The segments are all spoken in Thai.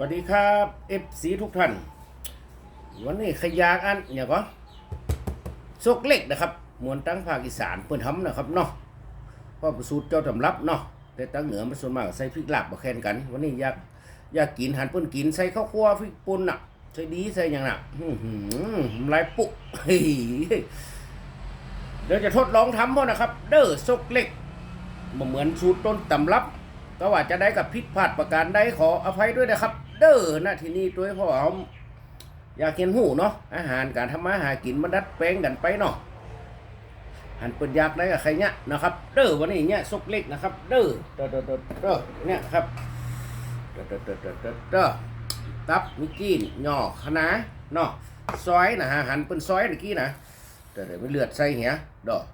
สวัสดีครับเอฟซีทุกท่าน วันนี้ขยากอันเนี่ยก็ซกเล็กนะครับมวลตั้งภาคอีสานเพิ่อนทำนะครับเนาะเพราะประสูตรเจ้าตำรับเนาะแต่ตั้งเหนือมันส่วนมากใส่พริกลาบมาแข่นกัน วันนี้อยากอยากกินหันเพิ่อนกินใส่ข้าวคั่วพริกป่นน่ะใส่ดีใส่หยังน่ะหือน้ำลายปุเฮ้ยเดี๋ยวจะทดลองทำพ่อนะครับ เด้อซกเล็กเหมือนสูตรต้นตำรับก็ว่าจะได้กับผิดพลาดประการใดขออภัยด้วยนะครับ เด้อนะที่นี่ตัวพ่อเอาอยากเห็นหูเนาะอาหารการทำมาหากินมันดัดแปลงกันไปเนาะหันเปิดยากได้กับใครเนี่ยนะครับ เด้อวันนี้เนี่ยซุกเล็กนะครับ เด้อเด้อเด้อเด้อเด้อเนี่ยครับเด้อเด้อเด้อเด้อเด้อเด้อตับมิกี้หย่อคะน้าเนาะซอยนะฮะหันเป็นซอยเมื่อกี้นะเด้อเด้อไม่เลือดใส่เหี้ยดอก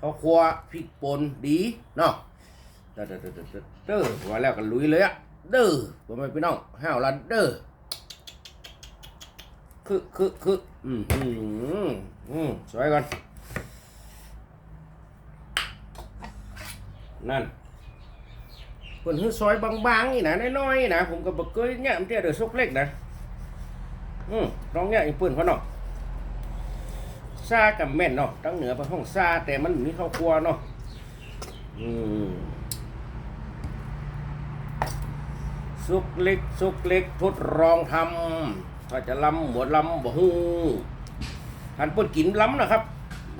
ข้าวคั่วพริกป่นดีเนาะเด้อเด้อเด้อเด้อเด้อเด้อว่าแล้วกันลุยเลยอะ เด้อผมไม่พี่น้องห้าวละเด้อคือคือคืออืมอืมอืมสวยก่อนนั่นเพิ่นคือซอยบางๆนี่นะน้อยๆนะผมก็บ่เคยเนี่ยมันเตี้ยเด้อซกเล็กนะอืมลองเนี่ยอีเพิ่นเขาเนาะซากับแม่นเนาะตั้งเหนือไปห้องซาแต่มันมีข้าวครัวเนาะอืม สุกเล็กสุกเล็กทดลองทำถ้าจะล้ำหมวดล้ำบ่ฮู้ท่านเปิดกินล้ำนะครับ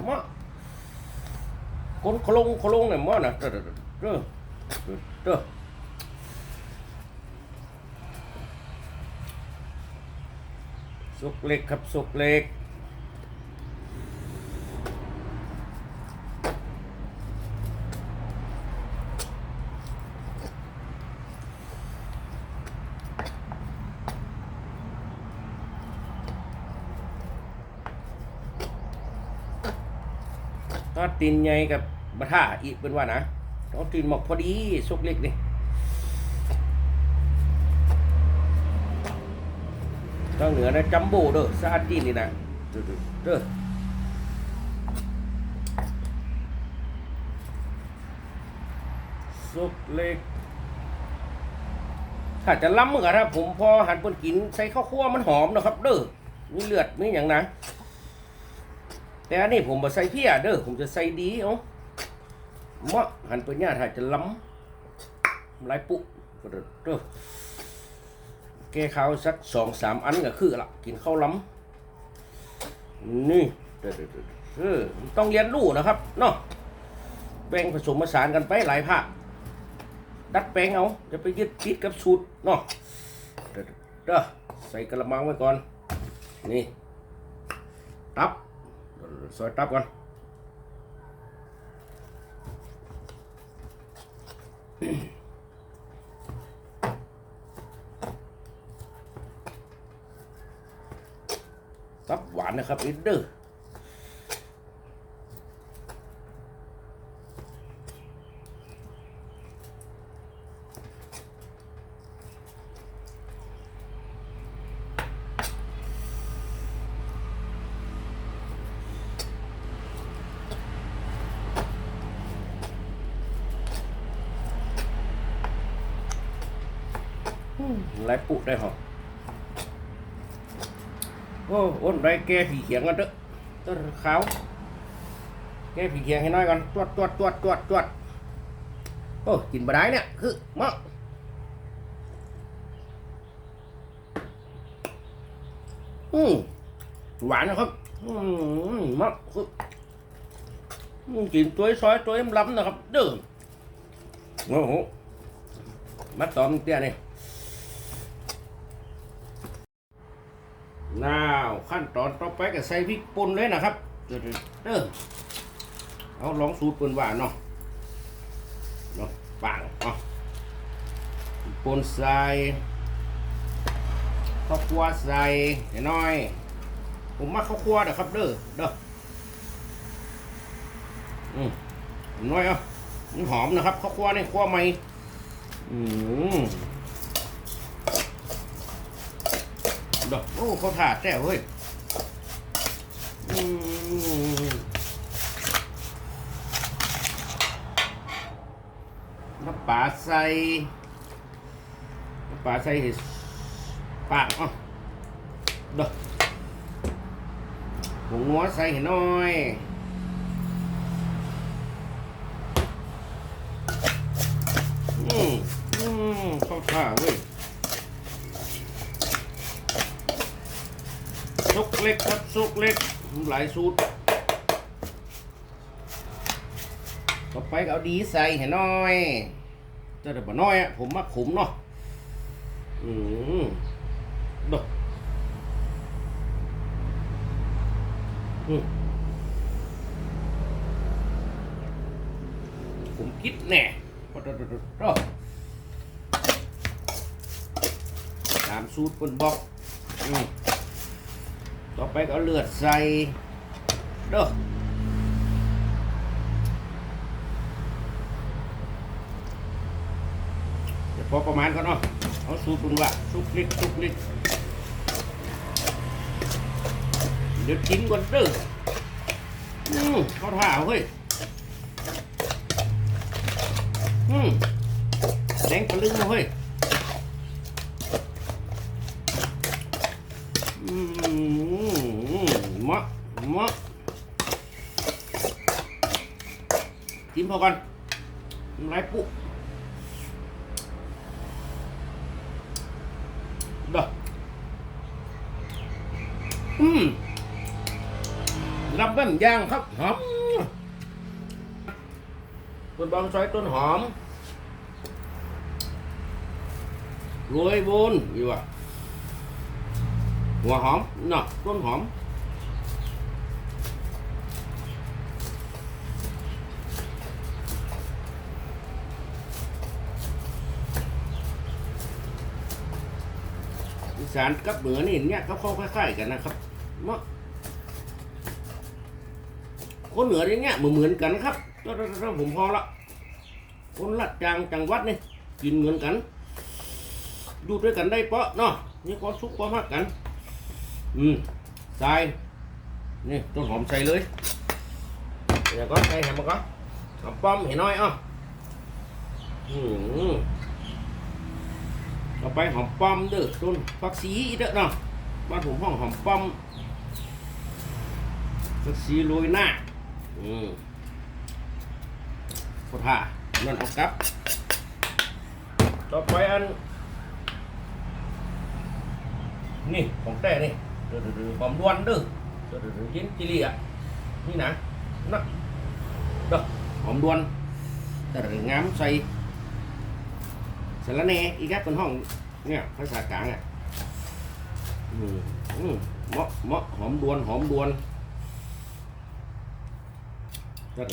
มะคนโคลงโคลงเนี่ยมะนะเด้อเด้อเด้อเด้อสุกเล็กครับสุกเล็ก ตีนใหญ่กับบะท่าอีกเป็นว่านะต้องตีนหมอกพอดีสุกเล็กนี่ต้องเหนือนะจัมโบ้เด้อซาจีนนี่นะเด้อเด้อสุกเล็กถ้าจะล้ำมึงอะครับผมพอหันปนกินใส่ข้าวคั่วมันหอมนะครับเด้อมีเลือดมีอย่างนะ แต่อันนี้ผมบ่ใส่เพี้ยเด้อผมจะใส่ดีเอาเมาะหันไปเนี่ยถ้าจะล้ำลายปุก็เด้อแก้ข้าวสักสองสามอันก็คือละกินข้าวล้ำนี่เด้อเด้ออต้องเรียนรู้นะครับเนาะแบ่งผสมผสานกันไปหลายภาคดัดแปลงเอาจะไปยึดติดกับสูตรเนาะเด้อใส่กระมังไว้ก่อน นี่ ตับ ซอยตับก่อนตับหวานนะครับอินเดอร์ ไรปุได้หรอโอ้อ้นไรแกผีเขียงกันเถอะต้นขาวแกผีเขียงให้น้อยก่อนตรวจตรวจตรวจตรวจตรวจโอ้กินบะได้เนี่ย คือมะอืมหวานนะครับ อืมมะคือกินตัวซอยตัวล้ำนะครับ เด้อโอ้โหมาตอมเตี้ยนี่ น้าวขั้นตอนต่อไปก็ใส่พริกป่นเลยนะครับเด้อเด้อเอาลองสูตรเปิ่นว่าเนาะเนาะปังเนาะพริกป่นใส่ข้าวคั่วใส่ให้น้อย ผมมาข้าวคั่วนะครับเด้อเด้ออืมน้อยเอะมันหอมนะครับข้าวคั่วนี่คั่วใหม่อืม ดอกโอ้เขาถาดแต่เว้ยอืมน้ำปลาใส่น้ำปลาใส่ให้ปากอะเด้อผงนัวใส่ให้หน่อยอืมอืมเข้าท่าเว้ยซุกเล็กครับ ซุกเล็กหลายสูตรต่อไปก็เอาดีใส่ให้น่อยจะได้บ่น้อยอะผมมักขมเนาะอืมดอกอืมผมคิดแน่ปะดดดดดตามสูตรบนบอกอืม ต่อไปก็เลือดใส่เด้อพอประมาณก่อนเนาะเอาสูตรบุญว่าซุปล็กซุปล็กเดี๋ยวกินก่อนเด้ออืมเขาท่าเฮ้ยอืมแดงปลาลึงมาเฮ้ย มะมะกินพอกันน้ำลายปุ๊เด้ออืมรับแบบย่างครับหอมต้นบางซอยต้นหอมโรยบนอยู่อะ หัวหอมเนาะต้นหอมอีสานกับเหนือนี่เนี่ยก็เข้าคล้ายๆกันนะครับเนาะคนเหนืออย่างเงี้ยเหมือนเหมือนกันครับถ้าผมพอละคนละจางจังหวัดนี่กินเหมือนกันอยู่ด้วยกันได้เปาะเนาะนี่ความสุขความรักกัน อืมใส่นี่ต้นหอมใส่เลยเดี๋ยวก็ใส่แฮมมาก็หอมป้อมเห็นน้อยอะอืมต่อไปหอมป้อมเด้อต้นฟักซีอีกเด้อเนาะบ้านผมห้องหอมป้อมฟักซีโรยหน้าอืมโคตรห่านั่นเอากลับ ต่อไปอัน นี่ของแต่นี่ ดือดๆหอมดวนเด้อเดือดๆยินจิลี่อะนี่นะนักเด้อหอมดวนแต่งามใส่สารแหน่อีกครับเป็นห้องเนี่ยภาษากลางอะอืมเหมาะเหมาะหอมดวนหอมดวนเด้อ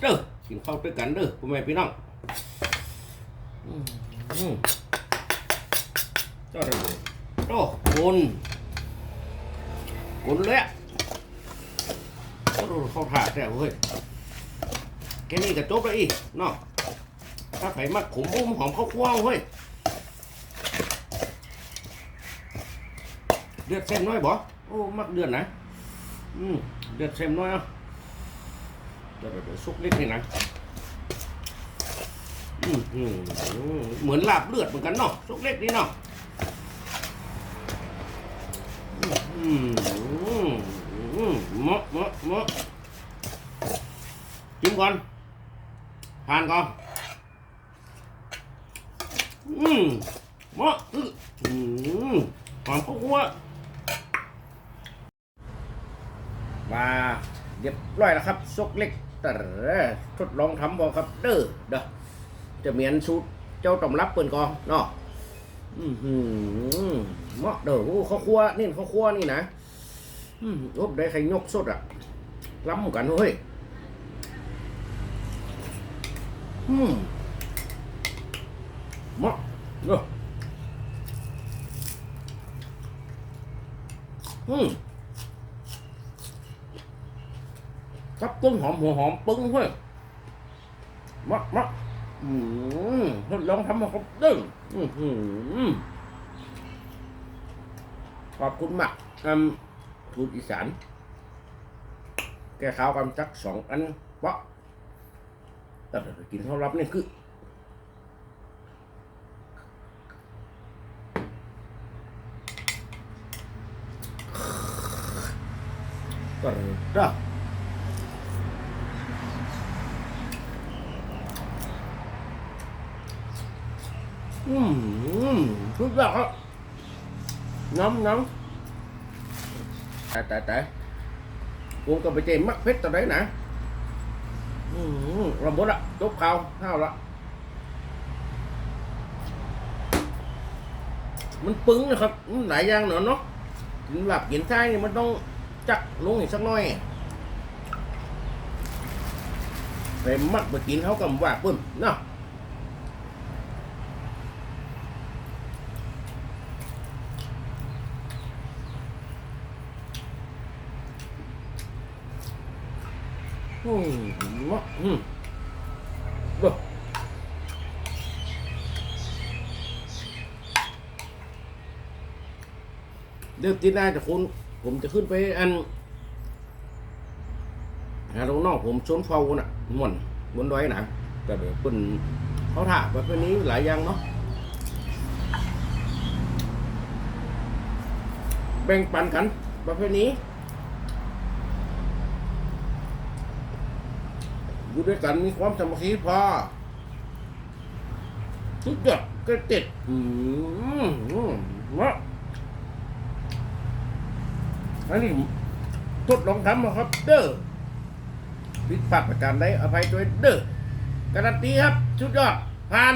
เด้อกินข้าวด้วยกันเด้อพ่อแม่พี่น้องอืมเจ้าเด้อโอ้คน คนเลยอะโอ้โหเข้าถาดแล้วเฮ้ยแค่นี้ก็จบแล้วอีเนาะถ้าไผ่มักขมอุ้มหอมข้าวคั่วเฮ้ยเดือดเส้นน้อยบ่โอ้มักเดือดนะอืมเดือดเส้นน้อยอะเดี๋ยวเดี๋ยวซุกเล็กนี่นะอืมอืมเหมือนลาบเลือดเหมือนกันเนาะซุกเล็กนี่เนาะ อืมอืมอมเมาะเมาะเมาะจิ้มก่อนผ่านก่อนอืมเมาะอื้ออืมหอมข้าวคั่วมาเรียบร้อยแล้วครับซกเล็กแต่ทดลองทำบอครับ เด้อเด้อจะเหมียนสูตรเจ้าต้มรับเปิ่นกอนเนาะ อืมเหมาะเด้อโอ้ข้าวคั่วนี่ข้าวคั่วนี่นะอืมอบได้ไข่ยกสดอะล้ำกันเฮ้ยอืมเหมาะเนออืมกับต้นหอมหัวหอมปึ้งเว้ยมะมะอืม ทดลองทำมาครับตึ้งขอบคุณมากนำทูตอีสาน แก้ข้าวกันสักสองอันเพราะแต่กินเท่ารับนี่คือก็ได้ อืมอืมสุดยอดครับน้ำน้ำแต่แต่แต่กูก็ไปเจมักเพชรตัวไหนนะอืมราหมดละจบข่าวข้าวละมันปึ้งนะครับมันหลายอย่างเนาะเนาะกินหลับกินไส้นี่มันต้องจักลงอีกสักหน่อยไปมักไปกินเขากับว่าปึ้มเนาะ อืมมะอืมเด้อเดี๋ยวตีหน้าจะคุณผมจะขึ้นไปอันหาตรงนอกผมชนเฝ้าน่ะม่วนบนดอยนะแต่เดี๋ยวเป็นเขาถ่าประเภทนี้หลายอย่างเนาะแบ่งปันกันประเภทนี้ อยู่ด้วยกันมีความสามัคคีพอทุกอย่างก็ติดอืมอืมเนาะอันนี้ทดลองทำนะครับ เด้อผิดพลาดประการใดอภัยด้วยเด้อการันตีครับ ชุดยอดผ่าน